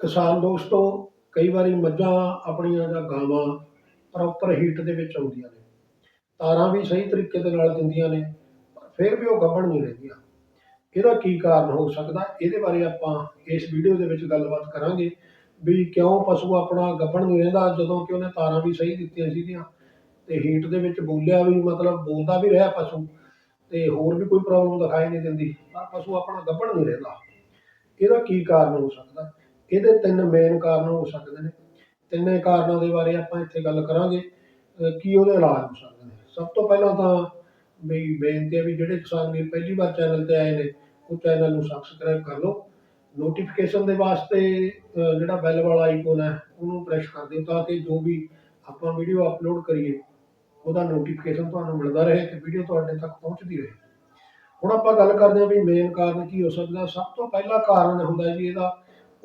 ਕਿਸਾਨ ਦੋਸਤੋ, ਕਈ ਵਾਰੀ ਮੱਝਾਂ ਆਪਣੀਆਂ ਜਾਂ ਗਾਵਾਂ ਪ੍ਰੋਪਰ ਹੀਟ ਦੇ ਵਿੱਚ ਆਉਂਦੀਆਂ ਨੇ। ਤਾਰਾਂ ਵੀ ਸਹੀ ਤਰੀਕੇ ਦੇ ਨਾਲ ਦਿੰਦੀਆਂ ਨੇ, ਪਰ ਫਿਰ ਵੀ ਉਹ ਗੱਭਣ ਨਹੀਂ ਰਹਿੰਦੀਆਂ। ਇਹਦਾ ਕੀ ਕਾਰਨ ਹੋ ਸਕਦਾ? ਇਹਦੇ ਬਾਰੇ ਆਪਾਂ ਇਸ ਵੀਡੀਓ ਦੇ ਵਿੱਚ ਗੱਲਬਾਤ ਕਰਾਂਗੇ ਵੀ ਕਿਉਂ ਪਸ਼ੂ ਆਪਣਾ ਗੱਭਣ ਨਹੀਂ ਰਹਿੰਦਾ ਜਦੋਂ ਕਿ ਉਹਨੇ ਤਾਰਾਂ ਵੀ ਸਹੀ ਦਿੱਤੀਆਂ ਸੀਗੀਆਂ ਤੇ ਹੀਟ ਦੇ ਵਿੱਚ ਬੋਲਿਆ ਵੀ ਮਤਲਬ ਬੋਲਦਾ ਵੀ ਰਿਹਾ ਪਸ਼ੂ ਤੇ ਹੋਰ ਵੀ ਕੋਈ ਪ੍ਰੋਬਲਮ ਦਿਖਾਈ ਨਹੀਂ ਦਿੰਦੀ, ਪਰ ਪਸ਼ੂ ਆਪਣਾ ਗੱਭਣ ਨਹੀਂ ਰਹਿੰਦਾ। ਇਹਦਾ ਕੀ ਕਾਰਨ ਹੋ ਸਕਦਾ? ਇਹਦੇ ਤਿੰਨ ਮੇਨ ਕਾਰਨ ਹੋ ਸਕਦੇ ਨੇ। ਤਿੰਨੇ ਕਾਰਨਾਂ ਦੇ ਬਾਰੇ ਆਪਾਂ ਇੱਥੇ ਗੱਲ ਕਰਾਂਗੇ। ਕੀ ਉਹਦੇ ਇਲਾਜ ਹੋ ਸਕਦੇ ਨੇ? ਸਭ ਤੋਂ ਪਹਿਲਾਂ ਤਾਂ ਵੀ ਬੇਨਤੀ ਹੈ ਵੀ ਜਿਹੜੇ ਕਿਸਾਨ ਵੀਰ ਪਹਿਲੀ ਵਾਰ ਚੈਨਲ ਤੇ ਆਏ ਨੇ, ਉਹ ਚੈਨਲ ਨੂੰ ਸਬਸਕ੍ਰਾਈਬ ਕਰ ਲਓ। ਨੋਟੀਫਿਕੇਸ਼ਨ ਦੇ ਵਾਸਤੇ ਜਿਹੜਾ ਬੈਲ ਵਾਲਾ ਆਈਕਨ ਹੈ, ਉਹਨੂੰ ਪ੍ਰੈਸ ਕਰ ਦਿਓ ਤਾਂ ਕਿ ਜੋ ਵੀ ਆਪਾਂ ਵੀਡੀਓ ਅਪਲੋਡ ਕਰੀਏ, ਉਹਦਾ ਨੋਟੀਫਿਕੇਸ਼ਨ ਤੁਹਾਨੂੰ ਮਿਲਦਾ ਰਹੇ ਤੇ ਵੀਡੀਓ ਤੁਹਾਡੇ ਤੱਕ ਪਹੁੰਚਦੀ ਰਹੇ। ਹੁਣ ਆਪਾਂ ਗੱਲ ਕਰਦੇ ਹਾਂ ਵੀ ਮੇਨ ਕਾਰਨ ਕੀ ਹੋ ਸਕਦਾ। ਸਭ ਤੋਂ ਪਹਿਲਾ ਕਾਰਨ ਹੁੰਦਾ ਜੀ ਇਹਦਾ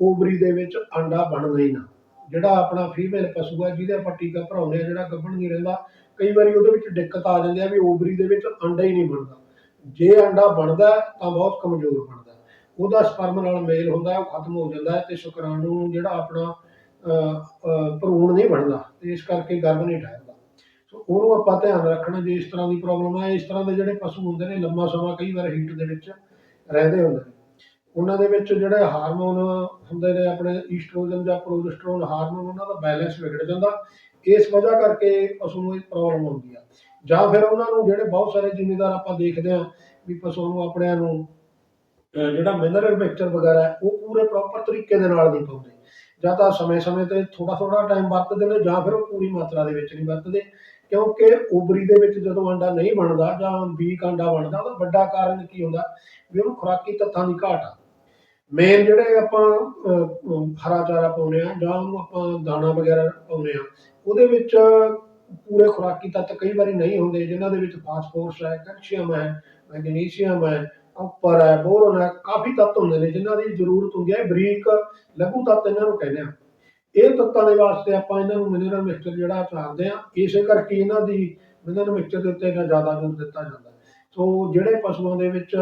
ਓਵਰੀ ਦੇ ਵਿੱਚ ਆਂਡਾ ਬਣਨਾ ਹੀ ਨਾ। ਜਿਹੜਾ ਆਪਣਾ ਫੀਮੇਲ ਪਸ਼ੂ ਹੈ ਜਿਹਦੇ ਆਪਾਂ ਟੀਕਾ ਭਰਾਉਂਦੇ ਆ, ਜਿਹੜਾ ਗੱਭਣ ਨਹੀਂ ਰਹਿੰਦਾ, ਕਈ ਵਾਰੀ ਉਹਦੇ ਵਿੱਚ ਦਿੱਕਤ ਆ ਜਾਂਦੀ ਆ ਵੀ ਓਵਰੀ ਦੇ ਵਿੱਚ ਆਂਡਾ ਹੀ ਨਹੀਂ ਬਣਦਾ। ਜੇ ਆਂਡਾ ਬਣਦਾ ਤਾਂ ਬਹੁਤ ਕਮਜ਼ੋਰ ਬਣਦਾ ਉਹਦਾ ਸਪਰਮ ਨਾਲ ਮੇਲ ਹੁੰਦਾ ਉਹ ਖਤਮ ਹੋ ਜਾਂਦਾ ਹੈ ਤੇ ਸ਼ੁਕਰਾਣੂ ਜਿਹੜਾ ਆਪਣਾ ਭਰੂਣ ਨਹੀਂ ਬਣਦਾ, ਤੇ ਇਸ ਕਰਕੇ ਗਰਭ ਨਹੀਂ ਠਹਿਰਦਾ। ਸੋ ਉਹਨੂੰ ਆਪਾਂ ਧਿਆਨ ਰੱਖਣਾ ਜੇ ਇਸ ਤਰ੍ਹਾਂ ਦੀ ਪ੍ਰੋਬਲਮ ਹੈ ਇਸ ਤਰ੍ਹਾਂ ਦੇ ਜਿਹੜੇ ਪਸ਼ੂ ਹੁੰਦੇ ਨੇ, ਲੰਮਾ ਸਮਾਂ ਕਈ ਵਾਰ ਹੀਟ ਦੇ ਵਿੱਚ ਰਹਿੰਦੇ ਹੁੰਦੇ ਨੇ। ਉਹਨਾਂ ਦੇ ਵਿੱਚ ਜਿਹੜੇ ਹਾਰਮੋਨ ਹੁੰਦੇ ਨੇ, ਆਪਣੇ ਈਸਟ੍ਰੋਜਨ ਜਾਂ ਪ੍ਰੋਜੈਸਟਰੋਨ ਹਾਰਮੋਨ, ਉਹਨਾਂ ਦਾ ਬੈਲੈਂਸ ਵਿਗੜ ਜਾਂਦਾ। ਇਸ ਵਜ੍ਹਾ ਕਰਕੇ ਪਸ਼ੂ ਨੂੰ ਇਹ ਪ੍ਰੋਬਲਮ ਹੁੰਦੀ ਆ। ਜਾਂ ਫਿਰ ਉਹਨਾਂ ਨੂੰ ਜਿਹੜੇ ਬਹੁਤ ਸਾਰੇ ਜ਼ਿਮੀਂਦਾਰ ਆਪਾਂ ਦੇਖਦੇ ਆ ਵੀ ਪਸ਼ੂ ਨੂੰ ਆਪਣਿਆਂ ਨੂੰ ਜਿਹੜਾ ਮਿਨਰਲ ਮਿਕਸਚਰ ਵਗੈਰਾ ਉਹ ਪੂਰੇ ਪ੍ਰੋਪਰ ਤਰੀਕੇ ਦੇ ਨਾਲ ਨਹੀਂ ਪਾਉਂਦੇ। ਜਾਂ ਤਾਂ ਸਮੇਂ-ਸਮੇਂ ਤੇ ਥੋੜਾ ਥੋੜਾ ਟਾਈਮ ਵਰਤਦੇ ਨੇ, ਜਾਂ ਫਿਰ ਉਹ ਪੂਰੀ ਮਾਤਰਾ ਦੇ ਵਿੱਚ ਨਹੀਂ ਵਰਤਦੇ। ਕਿਉਂਕਿ ਓਬਰੀ ਦੇ ਵਿੱਚ ਜਦੋਂ ਅੰਡਾ ਨਹੀਂ ਬਣਦਾ ਜਾਂ ਵੀਕ ਅੰਡਾ ਬਣਦਾ, ਉਹਦਾ ਵੱਡਾ ਕਾਰਨ ਕੀ ਹੁੰਦਾ? ਵੀ ਉਹਨੂੰ ਖੁਰਾਕੀ ਤੱਤਾਂ ਦੀ ਘਾਟ ਆ। ਮੇਨ ਜਿਹੜੇ ਆਪਾਂ ਹਰਾ ਚਾਰਾ ਪਾਉਂਦੇ ਆ ਜਾਂ ਉਹਨੂੰ ਆਪਾਂ ਦਾਣਾ ਵਗੈਰਾ ਪਾਉਂਦੇ ਆ ਉਹਦੇ ਵਿੱਚ ਪੂਰੇ ਖੁਰਾਕੀ ਤੱਤ ਕਈ ਵਾਰੀ ਨਹੀਂ ਹੁੰਦੇ, ਜਿਨ੍ਹਾਂ ਦੇ ਵਿੱਚ ਫਾਸਫੋਰਸ ਹੈ, ਕੈਲਸ਼ੀਅਮ ਹੈ, ਮੈਗਨੀਸ਼ੀਅਮ ਹੈ ਉੱਪਰ ਹੈ ਬੋਰਨ ਹੈ, ਕਾਫੀ ਤੱਤ ਹੁੰਦੇ ਨੇ, ਜਿਨ੍ਹਾਂ ਦੀ ਜ਼ਰੂਰਤ ਹੁੰਦੀ ਹੈ ਬਰੀਕ ਲਘੂ ਤੱਤ ਇਹਨਾਂ ਨੂੰ ਕਹਿੰਦੇ ਆ। ਇਹ ਤੱਤਾਂ ਦੇ ਵਾਸਤੇ ਆਪਾਂ ਇਹਨਾਂ ਨੂੰ ਮਿਨਰਲ ਮਿਕਸਚਰ ਜਿਹੜਾ ਚਾਹੁੰਦੇ ਆ ਇਸੇ ਕਰਕੇ ਇਹਨਾਂ ਦੀ ਮਿਨਰਲ ਮਿਕਸਚਰ ਦੇ ਉੱਤੇ ਇੰਨਾ ਜ਼ਿਆਦਾ ਜ਼ੋਰ ਦਿੱਤਾ ਜਾਂਦਾ। ਸੋ ਜਿਹੜੇ ਪਸ਼ੂਆਂ ਦੇ ਵਿੱਚ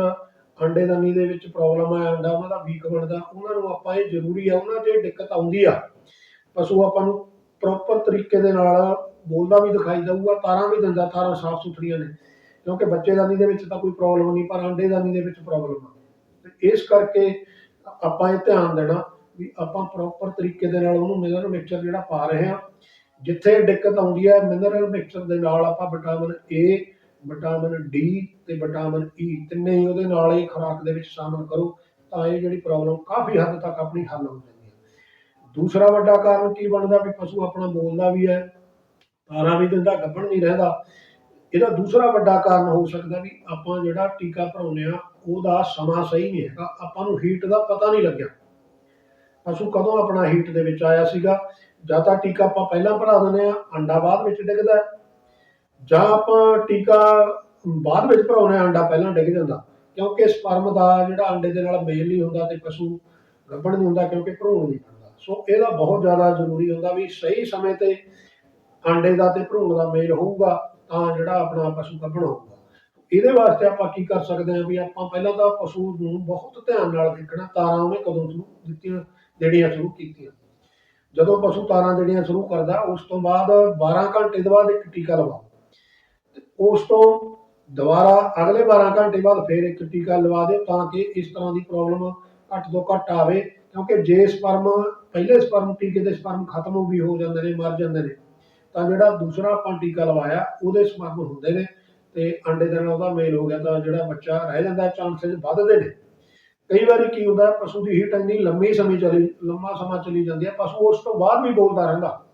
ਅੰਡੇਦਾਨੀ ਦੇ ਵਿੱਚ ਪ੍ਰੋਬਲਮ ਹੈ ਅੰਡਾ ਉਹਨਾਂ ਦਾ ਵੀਕ ਬਣਦਾ, ਉਹਨਾਂ ਨੂੰ ਆਪਾਂ ਇਹ ਜ਼ਰੂਰੀ ਆ, ਉਹਨਾਂ 'ਚ ਦਿੱਕਤ ਆਉਂਦੀ ਆ। ਪਸ਼ੂ ਆਪਾਂ ਨੂੰ ਪ੍ਰੋਪਰ ਤਰੀਕੇ ਦੇ ਨਾਲ ਬੋਲਦਾ ਵੀ ਦਿਖਾਈ ਦਊਗਾ, ਤਾਰਾਂ ਵੀ ਦਿੰਦਾ, ਤਾਰਾਂ ਸਾਫ਼ ਸੁਥਰੀਆਂ ਨੇ। ਕਿਉਂਕਿ ਬੱਚੇਦਾਨੀ ਦੇ ਵਿੱਚ ਤਾਂ ਕੋਈ ਪ੍ਰੋਬਲਮ ਨਹੀਂ, ਪਰ ਅੰਡੇਦਾਨੀ ਦੇ ਵਿੱਚ ਪ੍ਰੋਬਲਮ ਆ। ਇਸ ਕਰਕੇ ਆਪਾਂ ਇਹ ਧਿਆਨ ਦੇਣਾ ਵੀ ਆਪਾਂ ਪ੍ਰੋਪਰ ਤਰੀਕੇ ਦੇ ਨਾਲ ਉਹਨੂੰ ਮਿਨਰਲ ਮਿਕਸਚਰ ਜਿਹੜਾ ਪਾ ਰਹੇ ਹਾਂ, ਜਿੱਥੇ ਦਿੱਕਤ ਆਉਂਦੀ ਹੈ ਮਿਨਰਲ ਮਿਕਸਚਰ ਦੇ ਨਾਲ ਆਪਾਂ ਵਿਟਾਮਿਨ ਏ ਵਿਟਾਮਿਨ ਡੀ ਤੇ ਵਿਟਾਮਿਨ ਈ ਤਿੰਨੇ ਹੀ ਉਹਦੇ ਨਾਲ ਹੀ ਖੁਰਾਕ ਦੇ ਵਿੱਚ ਸ਼ਾਮਲ ਕਰੋ ਤਾਂ ਇਹ ਜਿਹੜੀ ਪ੍ਰੋਬਲਮ ਕਾਫੀ ਹੱਦ ਤੱਕ ਆਪਣੀ ਹੱਲ ਹੋ ਜਾਂਦੀ ਹੈ। ਦੂਸਰਾ ਵੱਡਾ ਕਾਰਨ ਕੀ ਬਣਦਾ ਵੀ ਪਸ਼ੂ ਆਪਣਾ ਬੋਲਦਾ ਵੀ ਹੈ ਤਾਰਾ ਵੀ ਦਿੰਦਾ ਗੱਭਣ ਨਹੀਂ ਰਹਿੰਦਾ। ਇਹਦਾ ਦੂਸਰਾ ਵੱਡਾ ਕਾਰਨ ਹੋ ਸਕਦਾ ਵੀ ਆਪਾਂ ਜਿਹੜਾ ਟੀਕਾ ਭਰਾਉਂਦੇ ਆ ਉਹਦਾ ਸਮਾਂ ਸਹੀ ਨਹੀਂ ਹੈਗਾ ਆਪਾਂ ਨੂੰ ਹੀਟ ਦਾ ਪਤਾ ਨਹੀਂ ਲੱਗਿਆ। ਪਸ਼ੂ ਕਦੋਂ ਆਪਣਾ ਹੀਟ ਦੇ ਵਿੱਚ ਆਇਆ ਸੀਗਾ? ਜਾਂ ਤਾਂ ਟੀਕਾ ਆਪਾਂ ਪਹਿਲਾਂ ਭਰਾ ਦਿੰਦੇ ਆ ਅੰਡਾ ਬਾਅਦ ਵਿੱਚ ਡਿੱਗਦਾ ਹੈ, ਜਾਂ ਆਪਾਂ ਟੀਕਾ ਬਾਅਦ ਵਿੱਚ ਭਰਾਉਂਦੇ ਆ ਅੰਡਾ ਪਹਿਲਾਂ ਡਿੱਗ ਜਾਂਦਾ, ਕਿਉਂਕਿ ਸਪਰਮ ਦਾ ਜਿਹੜਾ ਅੰਡੇ ਦੇ ਨਾਲ ਮੇਲ ਨਹੀਂ ਹੁੰਦਾ ਤੇ ਪਸ਼ੂ ਗੱਭਣ ਨਹੀਂ ਹੁੰਦਾ ਕਿਉਂਕਿ ਭਰੂਣ ਨਹੀਂ ਬਣਦਾ ਸੋ ਇਹਦਾ ਬਹੁਤ ਜ਼ਿਆਦਾ ਜ਼ਰੂਰੀ ਹੁੰਦਾ ਵੀ ਸਹੀ ਸਮੇਂ ਤੇ ਅੰਡੇ ਦਾ ਤੇ ਭਰੂਣ ਦਾ ਮੇਲ ਹੋਊਗਾ, ਤਾਂ ਜਿਹੜਾ ਆਪਣਾ ਪਸ਼ੂ ਗੱਭਣ ਹੋਊਗਾ। ਇਹਦੇ ਵਾਸਤੇ ਆਪਾਂ ਕੀ ਕਰ ਸਕਦੇ ਹਾਂ ਵੀ ਆਪਾਂ ਪਹਿਲਾਂ ਤਾਂ ਪਸ਼ੂ ਨੂੰ ਬਹੁਤ ਧਿਆਨ ਨਾਲ ਦੇਖਣਾ, ਤਾਰਾਂ ਉਹਨੇ ਕਦੋਂ ਸ਼ੁਰੂ ਦਿੱਤੀਆਂ, ਦੇਣੀਆਂ ਸ਼ੁਰੂ ਕੀਤੀਆਂ। ਜਦੋਂ ਪਸ਼ੂ ਤਾਰਾਂ ਦੇਣੀਆਂ ਸ਼ੁਰੂ ਕਰਦਾ, ਉਸ ਤੋਂ ਬਾਅਦ 12 ਘੰਟੇ ਦੇ ਬਾਅਦ ਇੱਕ ਟੀਕਾ ਲਵਾਓ। ਉਸ ਤੋਂ ਦੁਬਾਰਾ ਅਗਲੇ 12 ਘੰਟੇ ਬਾਅਦ ਫਿਰ ਇੱਕ ਟੀਕਾ ਲਵਾ ਦਿਓ ਤਾਂ ਕਿ ਇਸ ਤਰ੍ਹਾਂ ਦੀ ਪ੍ਰੋਬਲਮ ਘੱਟ ਤੋਂ ਘੱਟ ਆਵੇ। ਕਿਉਂਕਿ ਜੇ ਸਪਰਮ ਪਹਿਲੇ ਸਪਰਮ ਟੀਕੇ ਦੇ ਸਪਰਮ ਖਤਮ ਵੀ ਹੋ ਜਾਂਦੇ ਨੇ, ਮਰ ਜਾਂਦੇ ਨੇ, ਤਾਂ ਜਿਹੜਾ ਦੂਸਰਾ ਆਪਾਂ ਟੀਕਾ ਲਵਾਇਆ, ਉਹਦੇ ਸਪਰਮ ਹੁੰਦੇ ਨੇ ਤੇ ਅੰਡੇ ਦੇ ਨਾਲ ਉਹਦਾ ਮੇਲ ਹੋ ਗਿਆ ਤਾਂ ਜਿਹੜਾ ਬੱਚਾ ਰਹਿ ਜਾਂਦਾ ਚਾਂਸਸ ਵੱਧਦੇ ਨੇ। ਕਈ ਵਾਰੀ ਕੀ ਹੁੰਦਾ, ਪਸ਼ੂ ਦੀ ਹੀਟ ਇੰਨੀ ਲੰਮੇ ਸਮੇਂ ਚਲੀ, ਲੰਮਾ ਸਮਾਂ ਚਲੀ ਜਾਂਦੀ ਹੈ, ਪਸ਼ੂ ਉਸ ਤੋਂ ਬਾਅਦ ਵੀ ਬੋਲਦਾ ਰਹਿੰਦਾ।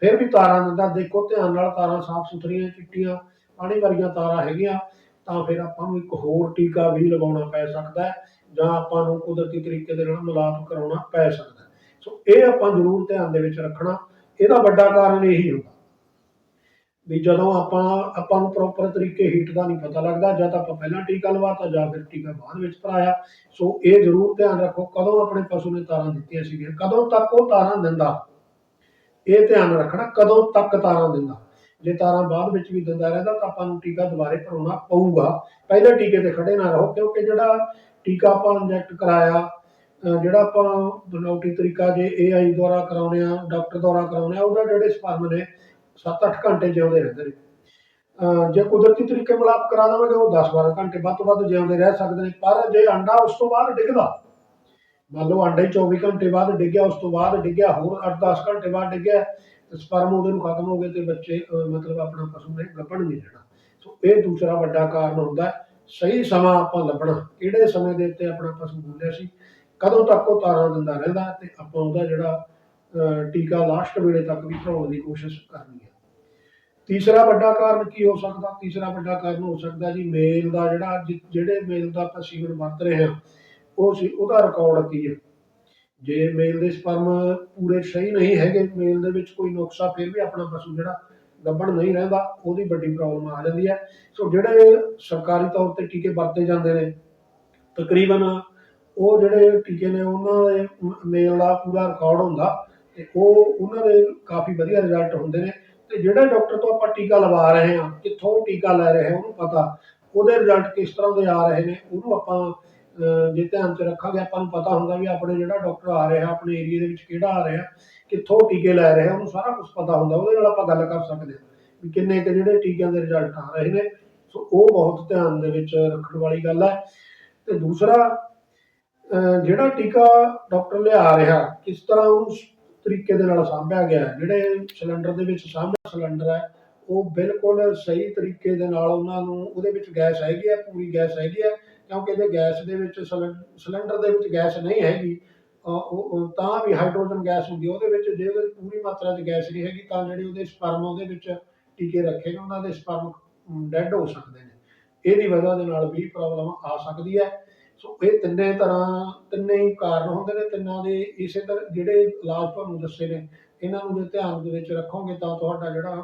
ਫਿਰ ਵੀ ਤਾਰਾਂ ਦਿੰਦਾ, ਦੇਖੋ ਧਿਆਨ ਨਾਲ ਤਾਰਾਂ ਸਾਫ਼ ਸੁਥਰੀਆਂ ਚਿੱਟੀਆਂ ਪਾਣੀ ਵਰਗੀਆਂ ਤਾਰਾਂ ਹੈਗੀਆਂ, ਤਾਂ ਫਿਰ ਆਪਾਂ ਨੂੰ ਇੱਕ ਹੋਰ ਟੀਕਾ ਵੀ ਲਗਾਉਣਾ ਪੈ ਸਕਦਾ ਹੈ, ਜਾਂ ਆਪਾਂ ਨੂੰ ਕੁਦਰਤੀ ਤਰੀਕੇ ਦੇ ਨਾਲ ਮਿਲਾਪ ਕਰਾਉਣਾ ਪੈ ਸਕਦਾ ਸੋ ਇਹ ਆਪਾਂ ਜ਼ਰੂਰ ਧਿਆਨ ਦੇ ਵਿੱਚ ਰੱਖਣਾ, ਇਹਦਾ ਵੱਡਾ ਕਾਰਨ ਇਹੀ ਹੁੰਦਾ ਵੀ ਜਦੋਂ ਆਪਾਂ ਆਪਾਂ ਨੂੰ ਪ੍ਰੋਪਰ ਤਰੀਕੇ ਹੀਟ ਦਾ ਨਹੀਂ ਪਤਾ ਲੱਗਦਾ, ਜਾਂ ਤਾਂ ਆਪਾਂ ਪਹਿਲਾਂ ਟੀਕਾ ਲਵਾਤਾ, ਜਾਂ ਫਿਰ ਟੀਕਾ ਬਾਅਦ ਵਿੱਚ ਭਰਾਇਆ। ਸੋ ਇਹ ਜ਼ਰੂਰ ਧਿਆਨ ਰੱਖੋ, ਕਦੋਂ ਆਪਣੇ ਪਸ਼ੂ ਨੇ ਤਾਰਾਂ ਦਿੱਤੀਆਂ ਸੀਗੀਆਂ, ਕਦੋਂ ਤੱਕ ਉਹ ਤਾਰਾਂ ਦਿੰਦਾ। ਇਹ ਧਿਆਨ ਰੱਖਣਾ, ਕਦੋਂ ਤੱਕ ਤਾਰਾਂ ਦਿੰਦਾ। ਜੇ ਤਾਰਾਂ ਬਾਅਦ ਵਿੱਚ ਵੀ ਦਿੰਦਾ ਰਹਿੰਦਾ ਤਾਂ ਆਪਾਂ ਨੂੰ ਟੀਕਾ ਦੁਬਾਰੇ ਭਰਾਉਣਾ ਪਊਗਾ। ਪਹਿਲੇ ਟੀਕੇ ਤੇ ਖੜੇ ਨਾ ਰਹੋ ਕਿਉਂਕਿ ਜਿਹੜਾ ਟੀਕਾ ਆਪਾਂ ਇੰਜੈਕਟ ਕਰਾਇਆ ਜਿਹੜਾ ਆਪਾਂ ਬਨੌਟੀ ਤਰੀਕਾ ਜੇ ਏਆਈ ਦੁਆਰਾ ਕਰਾਉਂਦੇ ਆ, ਡਾਕਟਰ ਦੁਆਰਾ ਕਰਾਉਂਦੇ ਆ, ਉਹਦਾ ਜਿਹੜੇ ਸਪਰਮ ਨੇ 7-8 ਘੰਟੇ ਜਿਉਂਦੇ ਰਹਿੰਦੇ ਨੇ। ਅਹ ਜੇ ਕੁਦਰਤੀ ਤਰੀਕੇ ਮਿਲਾਪ ਕਰਾ ਦੇਵਾਂਗੇ, ਉਹ 10-12 ਘੰਟੇ ਵੱਧ ਤੋਂ ਵੱਧ ਜਿਉਂਦੇ ਰਹਿ ਸਕਦੇ ਨੇ। ਪਰ ਜੇ ਅੰਡਾ ਉਸ ਤੋਂ ਬਾਅਦ ਡਿੱਗਦਾ, ਮੰਨ ਲਓ ਅੰਡਾ ਹੀ 24 ਘੰਟੇ ਬਾਅਦ ਡਿੱਗਿਆ, ਉਸ ਤੋਂ ਬਾਅਦ ਡਿੱਗਿਆ, ਹੋਰ 8-10 ਘੰਟੇ ਬਾਅਦ ਡਿੱਗਿਆ ਸਪਰਮ ਉਹਦੇ ਨੂੰ ਖਤਮ ਹੋ ਗਏ ਤੇ ਬੱਚੇ ਮਤਲਬ ਆਪਣਾ ਪਸ਼ੂ ਨੇ ਗੱਭਣ ਨਹੀਂ ਰਹਿਣਾ ਸੋ ਇਹ ਦੂਸਰਾ ਵੱਡਾ ਕਾਰਨ ਹੁੰਦਾ ਸਹੀ ਸਮਾਂ ਆਪਾਂ ਲੱਭਣਾ। ਕਿਹੜੇ ਸਮੇਂ ਦੇ ਉੱਤੇ ਆਪਣਾ ਪਸ਼ੂ ਬੋਲਿਆ ਸੀ? ਕਦੋਂ ਤੱਕ ਉਹ ਤਾਰਾਂ ਦਿੰਦਾ ਰਹਿੰਦਾ ਤੇ ਆਪਾਂ ਉਹਦਾ ਜਿਹੜਾ ਟੀਕਾ ਲਾਸਟ ਵੇਲੇ ਤੱਕ ਵੀ ਭਰਾਉਣ ਦੀ ਕੋਸ਼ਿਸ਼ ਕਰਨੀ ਹੈ। ਤੀਸਰਾ ਵੱਡਾ ਕਾਰਨ ਕੀ ਹੋ ਸਕਦਾ? ਤੀਸਰਾ ਵੱਡਾ ਕਾਰਨ ਹੋ ਸਕਦਾ ਜੀ ਮੇਲ ਦਾ ਜਿਹੜਾ, ਜਿ- ਜਿਹੜੇ ਮੇਲ ਦਾ ਆਪਾਂ ਸੀਮਨ ਵਰਤ ਰਹੇ ਹਾਂ, ਉਹ ਸੀ, ਉਹਦਾ ਰਿਕਾਰਡ ਕੀ ਹੈ? ਜੇ ਮੇਲ ਦੇ ਸਪਰਮ ਪੂਰੇ ਸਹੀ ਨਹੀਂ ਹੈਗੇ ਮੇਲ ਦੇ ਵਿੱਚ ਕੋਈ ਨੁਕਸਾ ਫਿਰ ਵੀ ਆਪਣਾ ਪਸ਼ੂ ਜਿਹੜਾ ਗੱਭਣ ਨਹੀਂ ਰਹਿੰਦਾ, ਉਹਦੀ ਵੱਡੀ ਪ੍ਰੋਬਲਮ ਆ ਜਾਂਦੀ ਹੈ। ਸੋ ਜਿਹੜੇ ਸਰਕਾਰੀ ਤੌਰ ਤੇ ਟੀਕੇ ਵਰਤੇ ਜਾਂਦੇ ਨੇ, ਤਕਰੀਬਨ ਉਹ ਜਿਹੜੇ ਟੀਕੇ ਨੇ, ਉਹਨਾਂ ਦੇ ਮੇਲ ਦਾ ਪੂਰਾ ਰਿਕਾਰਡ ਹੁੰਦਾ ਤੇ ਉਹ ਉਹਨਾਂ ਦੇ ਕਾਫੀ ਵਧੀਆ ਰਿਜ਼ਲਟ ਹੁੰਦੇ ਨੇ। ਤੇ ਜਿਹੜੇ ਡਾਕਟਰ ਤੋਂ ਆਪਾਂ ਟੀਕਾ ਲਵਾ ਰਹੇ ਹਾਂ, ਕਿੱਥੋਂ ਟੀਕਾ ਲੈ ਰਹੇ ਹਾਂ, ਉਹਨੂੰ ਪਤਾ। ਉਹਦੇ ਰਿਜ਼ਲਟ ਕਿਸ ਤਰ੍ਹਾਂ ਦੇ ਆ ਰਹੇ ਨੇ, ਉਹਨੂੰ ਆਪਾਂ ਜੇ ਧਿਆਨ 'ਚ ਰੱਖਾਂਗੇ, ਆਪਾਂ ਨੂੰ ਪਤਾ ਹੁੰਦਾ ਵੀ ਆਪਣੇ ਜਿਹੜਾ ਡਾਕਟਰ ਆ ਰਿਹਾ, ਆਪਣੇ ਏਰੀਆ ਦੇ ਵਿੱਚ ਕਿਹੜਾ ਆ ਰਿਹਾ, ਕਿੱਥੋਂ ਟੀਕੇ ਲੈ ਰਿਹਾ, ਉਹਨੂੰ ਸਾਰਾ ਕੁਝ ਪਤਾ ਹੁੰਦਾ, ਉਹਦੇ ਨਾਲ ਆਪਾਂ ਗੱਲ ਕਰ ਸਕਦੇ ਹਾਂ ਵੀ ਕਿੰਨੇ ਕੁ ਜਿਹੜੇ ਟੀਕਿਆਂ ਦੇ ਰਿਜ਼ਲਟ ਆ ਰਹੇ ਨੇ। ਸੋ ਉਹ ਬਹੁਤ ਧਿਆਨ ਦੇ ਵਿੱਚ ਰੱਖਣ ਵਾਲੀ ਗੱਲ ਹੈ। ਤੇ ਦੂਸਰਾ ਜਿਹੜਾ ਟੀਕਾ ਡਾਕਟਰ ਲਿਆ ਰਿਹਾ, ਕਿਸ ਤਰ੍ਹਾਂ ਉਸ ਤਰੀਕੇ ਦੇ ਨਾਲ ਸਾਂਭਿਆ ਗਿਆ ਜਿਹੜੇ ਸਿਲੰਡਰ ਦੇ ਵਿੱਚ ਸਾਂਭਿਆ ਸਿਲੰਡਰ ਹੈ, ਉਹ ਬਿਲਕੁਲ ਸਹੀ ਤਰੀਕੇ ਦੇ ਨਾਲ ਉਹਨਾਂ ਨੂੰ, ਉਹਦੇ ਵਿੱਚ ਗੈਸ ਹੈਗੀ ਹੈ, ਪੂਰੀ ਗੈਸ ਹੈਗੀ ਹੈ ਕਿਉਂਕਿ ਇਹਦੇ ਗੈਸ ਦੇ ਵਿੱਚ ਸਿਲੰ- ਸਿਲੰਡਰ ਦੇ ਵਿੱਚ ਗੈਸ ਨਹੀਂ ਹੈਗੀ ਉਹ ਤਾਂ ਵੀ ਹਾਈਡਰੋਜਨ ਗੈਸ ਹੁੰਦੀ ਉਹਦੇ ਵਿੱਚ ਜੇ ਉਹਦੇ ਪੂਰੀ ਮਾਤਰਾ 'ਚ ਗੈਸ ਨਹੀਂ ਹੈਗੀ, ਤਾਂ ਜਿਹੜੇ ਉਹਦੇ ਸਪਰਮ ਉਹਦੇ ਵਿੱਚ ਟੀਕੇ ਰੱਖੇ ਨੇ, ਉਹਨਾਂ ਦੇ ਸਪਰਮ ਡੈੱਡ ਹੋ ਸਕਦੇ ਨੇ। ਇਹਦੀ ਵਜ੍ਹਾ ਦੇ ਨਾਲ ਵੀ ਪ੍ਰੋਬਲਮ ਆ ਸਕਦੀ ਹੈ। ਸੋ ਇਹ ਤਿੰਨੇ ਤਰ੍ਹਾਂ, ਤਿੰਨੇ ਹੀ ਕਾਰਨ ਹੁੰਦੇ ਨੇ, ਤਿੰਨਾਂ ਦੇ ਇਸੇ ਤਰ੍ਹਾਂ, ਜਿਹੜੇ ਇਲਾਜ ਤੁਹਾਨੂੰ ਦੱਸੇ ਨੇ, ਇਹਨਾਂ ਨੂੰ ਜੇ ਧਿਆਨ ਦੇ ਵਿੱਚ ਰੱਖੋਗੇ ਤਾਂ ਤੁਹਾਡਾ ਜਿਹੜਾ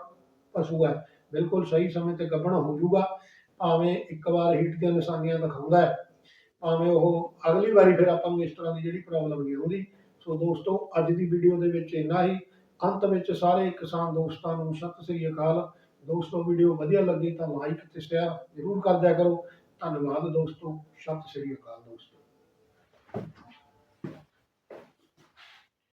ਪਸ਼ੂ ਹੈ, ਬਿਲਕੁਲ ਸਹੀ ਸਮੇਂ ਤੇ ਗੱਭਣ ਹੋ ਜਾਊਗਾ। ਭਾਵੇਂ ਇੱਕ ਵਾਰ ਹੀਟ ਦੀਆਂ ਨਿਸ਼ਾਨੀਆਂ ਦਿਖਾਉਂਦਾ ਹੈ, ਭਾਵੇਂ ਉਹ ਅਗਲੀ ਵਾਰੀ ਫਿਰ ਆਪਾਂ ਨੂੰ ਇਸ ਤਰ੍ਹਾਂ ਦੀ ਜਿਹੜੀ ਪ੍ਰੋਬਲਮ ਨਹੀਂ ਆਉਂਦੀ। ਸੋ ਦੋਸਤੋ, ਅੱਜ ਦੀ ਵੀਡੀਓ ਦੇ ਵਿੱਚ ਇੰਨਾ ਹੀ। ਅੰਤ ਵਿੱਚ ਸਾਰੇ ਕਿਸਾਨ ਦੋਸਤਾਂ ਨੂੰ ਸਤਿ ਸ੍ਰੀ ਅਕਾਲ। ਦੋਸਤੋ ਵੀਡੀਓ ਵਧੀਆ ਲੱਗੀ ਤਾਂ ਲਾਈਕ ਤੇ ਸ਼ੇਅਰ ਜ਼ਰੂਰ ਕਰ ਦਿਆ ਕਰੋ। ਧੰਨਵਾਦ ਦੋਸਤੋ, ਸਤਿ ਸ੍ਰੀ ਅਕਾਲ ਦੋਸਤੋ।